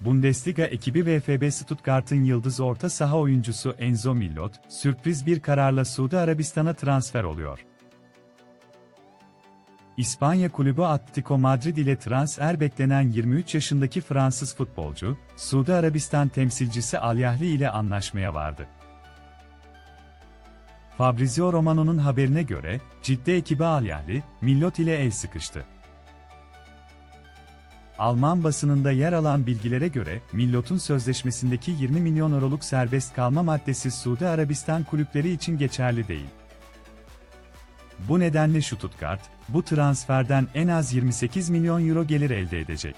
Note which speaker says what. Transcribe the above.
Speaker 1: Bundesliga ekibi VfB Stuttgart'ın yıldız orta saha oyuncusu Enzo Millot, sürpriz bir kararla Suudi Arabistan'a transfer oluyor. İspanya kulübü Atletico Madrid ile transfer beklenen 23 yaşındaki Fransız futbolcu, Suudi Arabistan temsilcisi Al Yahli ile anlaşmaya vardı. Fabrizio Romano'nun haberine göre, Cidde ekibi Al Yahli, Millot ile el sıkıştı. Alman basınında yer alan bilgilere göre, Millot'un sözleşmesindeki 20 milyon euroluk serbest kalma maddesi Suudi Arabistan kulüpleri için geçerli değil. Bu nedenle Stuttgart, bu transferden en az 28 milyon euro gelir elde edecek.